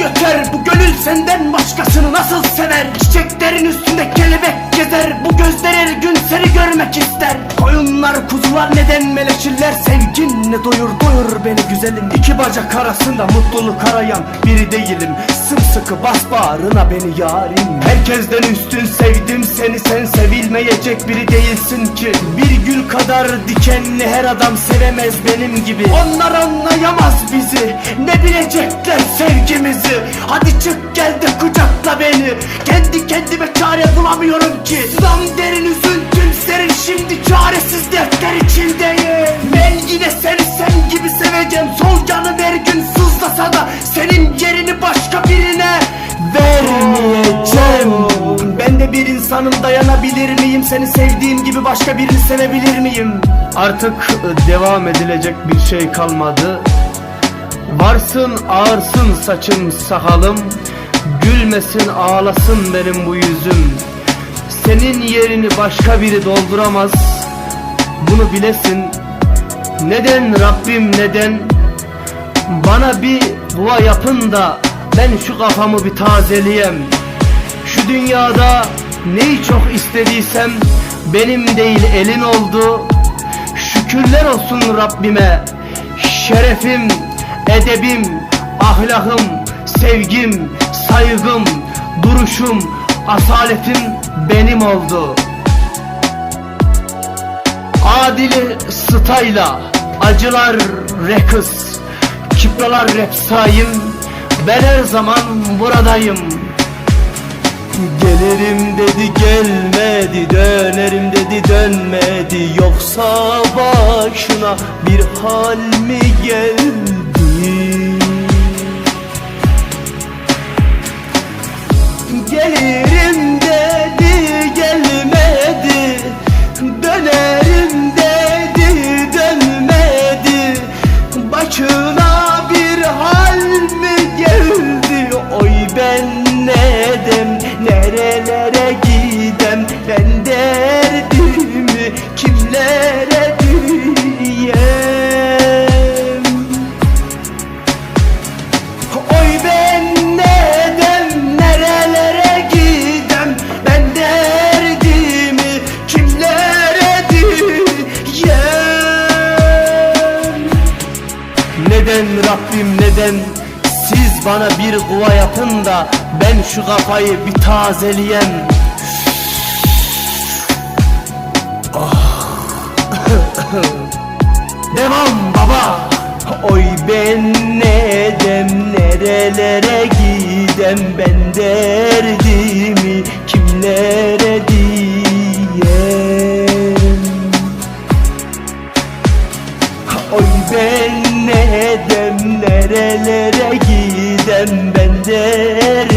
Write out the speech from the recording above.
göter Bu gönül senden başkasını nasıl sever? Çiçeklerin üstünde kelebek gezer. Bu gözler her gün seni görmek ister. Koyunlar kuzular neden meleşirler? Sevginle doyur doyur beni güzelim. İki bacak arasında mutluluk arayan biri değilim. Sımsıkı bas bağrına beni yarim. Herkesten üstün sevdim seni sen sevilmeyecek biri değilsin ki. Bir gül kadar dikenli her adam sevemez benim gibi. Onlar anlayamaz bizi. Ne bilecekler sevgimizi? Hadi çık gel de kucakla beni. Kendi kendime çare bulamıyorum ki. Zam derin üzüntüm serin şimdi çaresiz defter içindeyim. Ben yine seni sen gibi seveceğim. Sol canım her gün sızlasa da Senin yerini başka birine vermeyeceğim. Ben de bir insanım dayanabilir miyim Seni sevdiğim gibi başka birini sevebilir miyim? Artık devam edilecek bir şey kalmadı. Varsın ağırsın saçım sakalım Gülmesin ağlasın benim bu yüzüm. Senin yerini başka biri dolduramaz. Bunu bilesin. Neden Rabbim neden? Bana bir dua yapın da Ben şu kafamı bir tazeleyem Şu dünyada neyi çok istediysem Benim değil elin oldu Şükürler olsun Rabbime Şerefim, edebim, ahlakım, sevgim, saygım, duruşum, asaletim benim oldu. Adili stayla, acılar rekıs, kipralar repsayım, ben her zaman buradayım. Gelirim dedi gelmedi dönerim dedi dönmedi. Yoksa başına bir hal mi geldi Rabbim neden? Siz bana bir kuva yapın da Ben şu kafayı bir tazeleyem Devam baba. Oy ben nedem nerelere gidem Ben derdimi Oy ben nedem nerelere gidem Ben kimlere